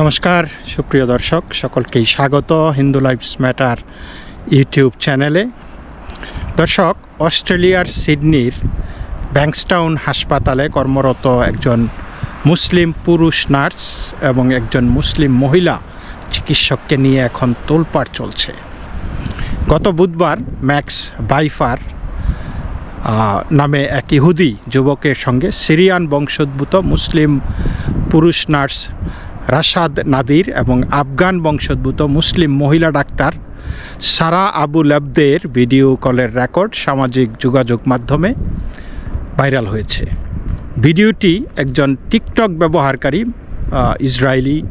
নমস্কার, সুপ্রিয় দর্শক, সকলকেই স্বাগত হিন্দু লাইফস ম্যাটার ইউটিউব চ্যানেলে। দর্শক, অস্ট্রেলিয়ার সিডনির ব্যাংকস্টাউন হাসপাতালে কর্মরত একজন মুসলিম পুরুষ নার্স এবং একজন মুসলিম মহিলা চিকিৎসককে নিয়ে এখন তোলপাড় চলছে। গত বুধবার ম্যাক্স বাইফার নামে এক ইহুদি যুবকের সঙ্গে সিরিয়ান বংশোদ্ভূত মুসলিম পুরুষ নার্স রাশাদ নাদির এবং আফগান বংশোদ্ভূত মুসলিম মহিলা ডাক্তার সারা আবু লাবদের ভিডিও কলের রেকর্ড সামাজিক যোগাযোগ মাধ্যমে ভাইরাল হয়েছে। ভিডিওটি একজন টিকটক ব্যবহারকারী ইসরায়েলি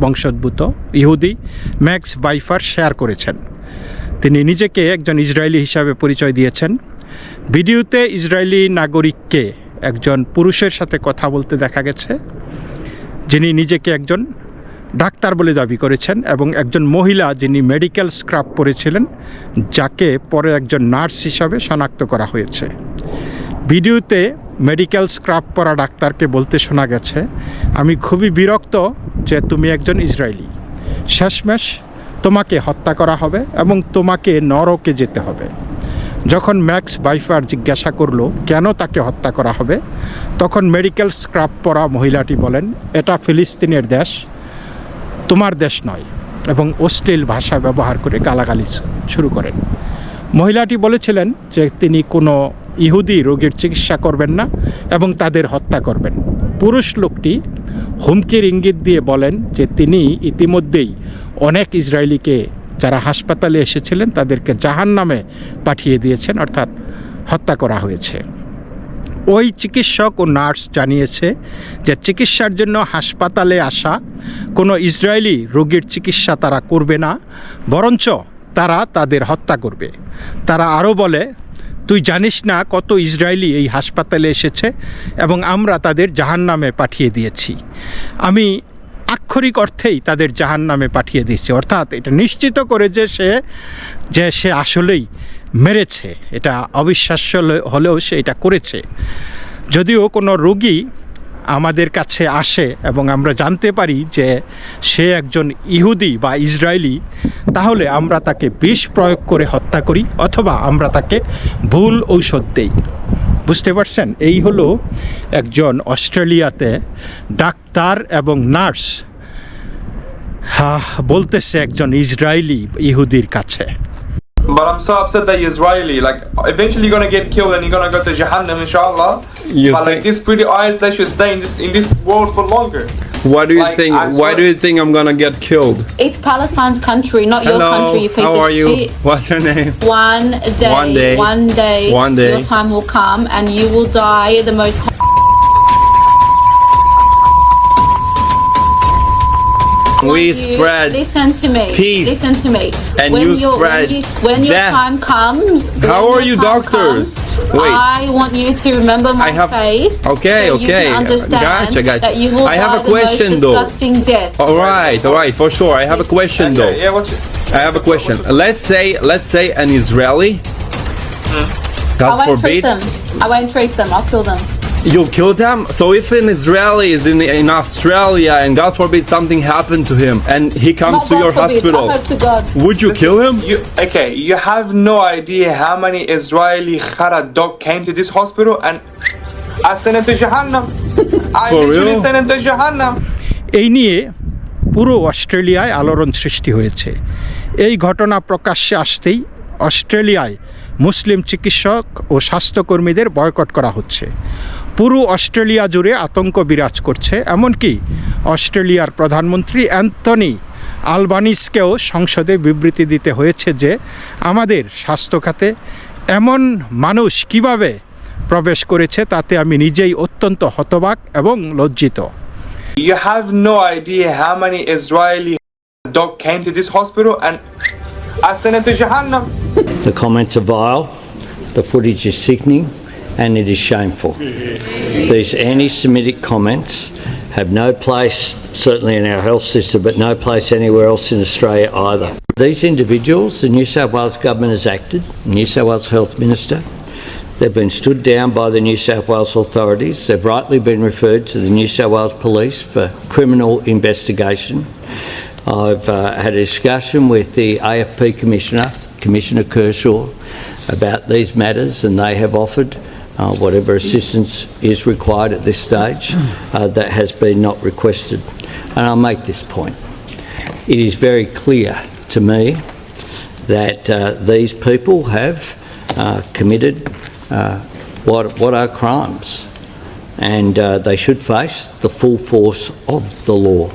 বংশোদ্ভূত ইহুদি ম্যাক্স বাইফার শেয়ার করেছেন। তিনি নিজেকে একজন ইসরায়েলি হিসাবে পরিচয় দিয়েছেন। ভিডিওতে ইসরায়েলি নাগরিককে একজন পুরুষের সাথে কথা বলতে দেখা গেছে। যিনি নিজেকে একজন ডাক্তার বলে দাবি করেছেন এবং একজন মহিলা যিনি মেডিকেল স্ক্রাব পরেছিলেন, যাকে পরে একজন নার্স হিসাবে শনাক্ত করা হয়েছে। ভিডিওতে মেডিকেল স্ক্রাব পরা ডাক্তারকে বলতে শোনা গেছে, আমি খুবই বিরক্ত যে তুমি একজন ইসরায়েলি। শেষমেশ তোমাকে হত্যা করা হবে এবং তোমাকে নরকে যেতে হবে। যখন ম্যাক্স বাইফার জিজ্ঞাসা করল, কেন তাকে হত্যা করা হবে? তখন মেডিকেল স্ক্রাব পরা মহিলাটি বলেন, এটা ফিলিস্তিনের দেশ, তোমার দেশ নয়। এবং অশ্লীল ভাষা ব্যবহার করে গালাগালি শুরু করেন। মহিলাটি বলেছিলেন যে তিনি কোনো ইহুদি রোগীর চিকিৎসা করবেন না এবং তাদের হত্যা করবেন। পুরুষ লোকটি হুমকির ইঙ্গিত দিয়ে বলেন যে তিনি ইতিমধ্যেই অনেক ইসরায়েলিকে যারা হাসপাতালে এসেছিলেন তাদেরকে জাহান নামে পাঠিয়ে দিয়েছেন, অর্থাৎ হত্যা করা হয়েছে। ওই চিকিৎসক ও নার্স জানিয়েছে যে চিকিৎসার জন্য হাসপাতালে আসা কোনো ইসরায়েলি রোগীর চিকিৎসা তারা করবে না, বরঞ্চ তারা তাদের হত্যা করবে। তারা আরও বলে, তুই জানিস না কত ইসরায়েলি এই হাসপাতালে এসেছে এবং আমরা তাদের জাহান নামে পাঠিয়ে দিয়েছি। আমি আক্ষরিক অর্থেই তাদের জাহান নামে পাঠিয়ে দিচ্ছে অর্থাৎ এটা নিশ্চিত করে যে সে যে সে আসলেই মেরেছে। এটা অবিশ্বাস্য হলেও সে এটা করেছে। যদিও কোনো রোগী আমাদের কাছে আসে এবং আমরা জানতে পারি যে সে একজন ইহুদি বা ইসরায়েলি, তাহলে আমরা তাকে বিষ প্রয়োগ করে হত্যা করি অথবা আমরা তাকে ভুল ঔষধ দেই। বুঝতে পারছেন এই হলো একজন অস্ট্রেলিয়াতে ডাক্তার এবং নার্স বলতেছে একজন ইসরায়েলি ইহুদির কাছে But I'm so upset that you're Israeli. Like, eventually you're gonna get killed and you're gonna go to Jahannam, inshallah. You but like these pretty eyes, they should stay in this in this world for longer. Why do you Like, think? I Why swear- do you think I'm gonna get killed? It's Palestine's country, not your Hello, country. You piece how of are you? shit. What's your name? One day, One day. one day, One day. your time will come and you will die the most. We you- spread Listen to me. peace Listen to me. and when you your- spread when, you, when your death. time comes. How are your you time doctors? comes, Wait. I want you to remember my I have- face. Okay, so okay. You can understand Gotcha, gotcha. That you will I have die a question, though. death. All right, all right, for sure. I have a question though. Yeah, what's your, I have a question. Let's say, let's say an Israeli. Hmm. I God won't treat forbid, them. I won't treat them. I'll kill them. You'll kill them. So if an Israeli is in in Australia and God forbid something happened to him and he comes Not to God your forbid. hospital, to would you kill him? you okay? You have no idea how many Israeli Khara dog came to this hospital and I sent him to Jahannam. I For literally real? sent him to Jahannam. এই নিয়ে পুরো অস্ট্রেলিয়ায় আলোড়ন সৃষ্টি হয়েছে এই ঘটনা প্রকাশ্যে আসতেই অস্ট্রেলিয়ায় মুসলিম চিকিৎসক ও স্বাস্থ্যকর্মীদের বয়কট করা হচ্ছে পুরো অস্ট্রেলিয়া জুড়ে আতঙ্ক বিরাজ করছে, এমনকি অস্ট্রেলিয়ার প্রধানমন্ত্রী অ্যান্থনি আলবানিসকেও সংসদে বিবৃতি দিতে হয়েছে যে, আমাদের স্বাস্থ্য খাতে এমন মানুষ কীভাবে প্রবেশ করেছে তাতে আমি নিজেই অত্যন্ত হতবাক এবং লজ্জিত You came to this hospital and I sent to Jahannam. The comments are vile, the footage is sickening, and it is shameful. These anti Semitic comments have no place, certainly in our health system, but no place anywhere else in Australia either. These individuals, the New South Wales Government has acted, New South Wales Health Minister, They've been stood down by the New South Wales authorities. They've rightly been referred to the New South Wales Police for criminal investigation. I've uh, had a discussion with the AFP Commissioner, Commissioner Kershaw, about these matters, and they have offered uh, whatever assistance is required at this stage uh, that has been not requested. And I'll make this point. It is very clear to me that uh, these people have uh, committed uh, what, what are crimes, and uh, they should face the full force of the law.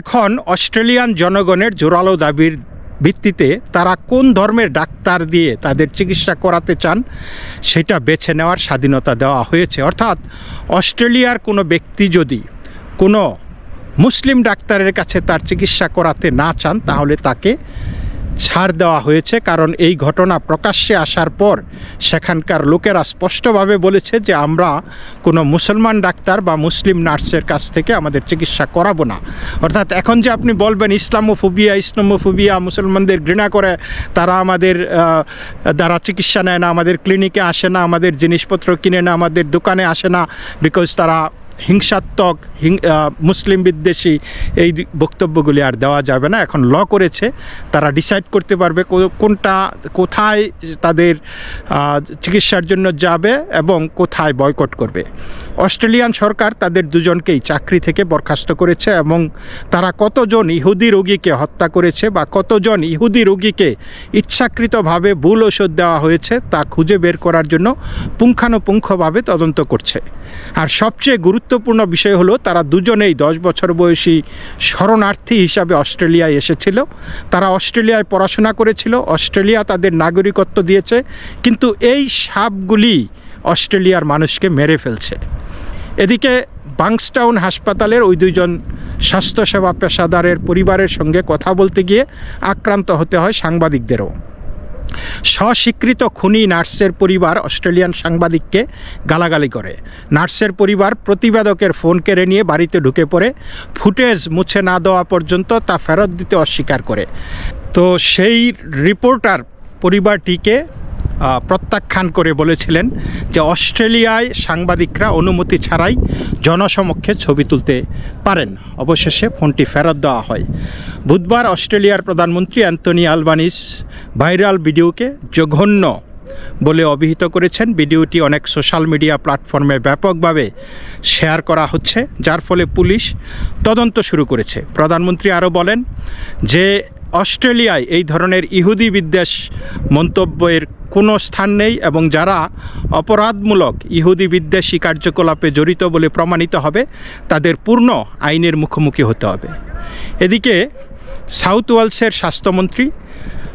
এখন Australian জনগণের জোরালো দাবির ভিত্তিতে তারা কোন ধর্মের doctor দিয়ে তাদের চিকিৎসা করাতে চান, সেটা বেছে নেওয়ার স্বাধীনতা দেওয়া হয়েছে। অর্থাৎ অস্ট্রেলিয়ার কোনো ব্যক্তি যদি কোনো মুসলিম ডাক্তারের কাছে তার চিকিৎসা করাতে না চান, তাহলে তাকে ছাড় দেওয়া হয়েছে, কারণ এই ঘটনা প্রকাশ্যে আসার পর সেখানকার লোকেরা স্পষ্টভাবে বলেছে যে আমরা কোনো মুসলমান ডাক্তার বা মুসলিম নার্সের কাছ থেকে আমাদের চিকিৎসা করাবো না। অর্থাৎ এখন যে আপনি বলবেন ইসলামোফোবিয়া ইসলামোফোবিয়া, মুসলমানদের ঘৃণা করে, তারা আমাদের দ্বারা চিকিৎসা নেয় না, আমাদের ক্লিনিকে আসে না, আমাদের জিনিসপত্র কিনে না, আমাদের দোকানে আসে না বিকজ তারা হিংসাত্মক মুসলিম বিদ্বেষী এই বক্তব্যগুলি আর দেওয়া যাবে না। এখন ল করেছে, তারা ডিসাইড করতে পারবে কোনটা, কোথায় তাদের চিকিৎসার জন্য যাবে এবং কোথায় বয়কট করবে। অস্ট্রেলিয়ান সরকার তাদের দুজনকেই চাকরি থেকে বরখাস্ত করেছে এবং তারা কতজন ইহুদি রোগীকে হত্যা করেছে বা কতজন ইহুদি রোগীকে ইচ্ছাকৃতভাবে ভুল ওষুধ দেওয়া হয়েছে তা খুঁজে বের করার জন্য পুঙ্খানুপুঙ্খভাবে তদন্ত করছে। আর সবচেয়ে গুরুত্বপূর্ণ বিষয় হলো তারা দুজনেই দশ বছর বয়সী শরণার্থী হিসাবে অস্ট্রেলিয়ায় এসেছিল। তারা অস্ট্রেলিয়ায় পড়াশোনা করেছিল, অস্ট্রেলিয়া তাদের নাগরিকত্ব দিয়েছে, কিন্তু এই সাপগুলি অস্ট্রেলিয়ার মানুষকে মেরে ফেলছে। এদিকে বাংস্টাউন হাসপাতালের ওই দুইজন স্বাস্থ্যসেবা পেশাদারের পরিবারের সঙ্গে কথা বলতে গিয়ে আক্রান্ত হতে হয় সাংবাদিকদেরও। স্বস্বীকৃত খুনি নার্সের পরিবার অস্ট্রেলিয়ান সাংবাদিককে গালাগালি করে। নার্সের পরিবার প্রতিবেদকের ফোন কেড়ে নিয়ে বাড়িতে ঢুকে পড়ে। ফুটেজ মুছে না দেওয়া পর্যন্ত তা ফেরত দিতে অস্বীকার করে। তো সেই রিপোর্টার পরিবারটিকে প্রত্যাখ্যান করে বলেছিলেন যে অস্ট্রেলিয়ায় সাংবাদিকরা অনুমতি ছাড়াই জনসমক্ষে ছবি তুলতে পারেন। অবশেষে ফোনটি ফেরত দেওয়া হয়। বুধবার অস্ট্রেলিয়ার প্রধানমন্ত্রী অ্যান্টনি আলবানিস ভাইরাল ভিডিওকে জঘন্য বলে অভিহিত করেছেন। ভিডিওটি অনেক সোশ্যাল মিডিয়া প্ল্যাটফর্মে ব্যাপকভাবে শেয়ার করা হচ্ছে, যার ফলে পুলিশ তদন্ত শুরু করেছে। প্রধানমন্ত্রী আরও বলেন যে, অস্ট্রেলিয়ায় এই ধরনের ইহুদি বিদ্বেষ মন্তব্যের কোনো স্থান নেই এবং যারা অপরাধমূলক ইহুদি বিদ্বেষী কার্যকলাপে জড়িত বলে প্রমাণিত হবে, তাদের পূর্ণ আইনের মুখোমুখি হতে হবে। এদিকে সাউথ ওয়েলসের স্বাস্থ্যমন্ত্রী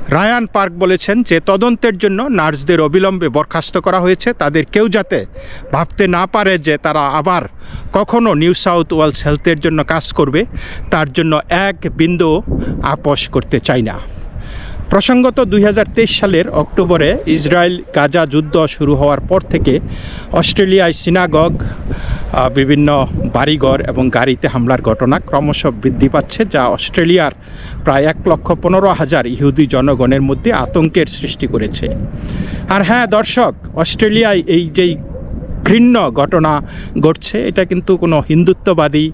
রায়ান পার্ক বলেছেন যে তদন্তের জন্য নার্সদের অবিলম্বে বরখাস্ত করা হয়েছে। তাদের কেউ যাতে ভাবতে না পারে যে তারা আবার কখনো নিউ সাউথ ওয়েলস হেলথের জন্য কাজ করবে, তার জন্য এক বিন্দু আপোষ করতে চাই না। প্রসঙ্গত দুই হাজার তেইশ সালের অক্টোবরে ইসরায়েল গাজা যুদ্ধ শুরু হওয়ার পর থেকে অস্ট্রেলিয়ায় সিনাগগ বিভিন্ন বাড়িঘর এবং গাড়িতে হামলার ঘটনা ক্রমশ বৃদ্ধি পাচ্ছে, যা অস্ট্রেলিয়ার প্রায় এক লক্ষ পনেরো হাজার ইহুদি জনগণের মধ্যে আতঙ্কের সৃষ্টি করেছে। আর হ্যাঁ দর্শক, অস্ট্রেলিয়ায় এই যেই ঘৃণ্য ঘটনা ঘটছে, এটা কিন্তু কোনো হিন্দুত্ববাদী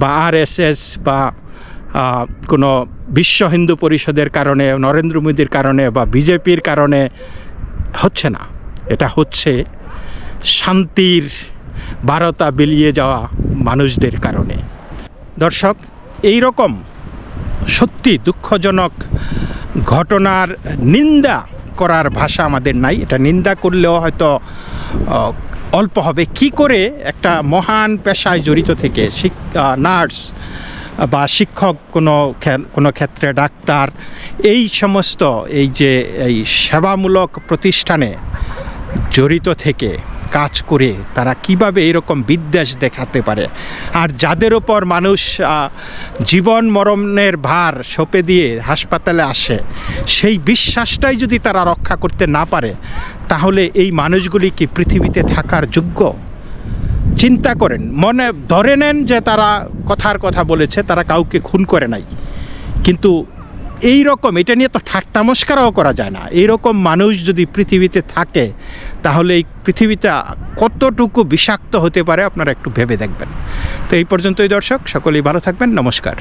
বা আরএসএস বা কোনো বিশ্ব হিন্দু পরিষদের কারণে, নরেন্দ্র মোদীর কারণে বা বিজেপির কারণে হচ্ছে না। এটা হচ্ছে শান্তির বারতা বিলিয়ে যাওয়া মানুষদের কারণে। দর্শক, এই রকম সত্যি দুঃখজনক ঘটনার নিন্দা করার ভাষা আমাদের নাই। এটা নিন্দা করলেও হয়তো অল্প হবে। কি করে একটা মহান পেশায় জড়িত থেকে নার্স বা শিক্ষক কোনো কোনো ক্ষেত্রে ডাক্তার, এই সমস্ত এই যে এই সেবামূলক প্রতিষ্ঠানে জড়িত থেকে কাজ করে তারা কীভাবে এরকম বিদ্বেষ দেখাতে পারে? আর যাদের ওপর মানুষ জীবন মরণের ভার সঁপে দিয়ে হাসপাতালে আসে, সেই বিশ্বাসটাই যদি তারা রক্ষা করতে না পারে, তাহলে এই মানুষগুলি কি পৃথিবীতে থাকার যোগ্য? চিন্তা করেন, মনে ধরে নেন যে তারা কথার কথা বলেছে, তারা কাউকে খুন করে নাই। কিন্তু এই রকম এটা নিয়ে তো ঠাট্টা মস্কারাও করা যায় না। এই রকম মানুষ যদি পৃথিবীতে থাকে, তাহলে এই পৃথিবীটা কতটুকু বিষাক্ত হতে পারে আপনারা একটু ভেবে দেখবেন। তো এই পর্যন্তই দর্শক, সকলেই ভালো থাকবেন, নমস্কার।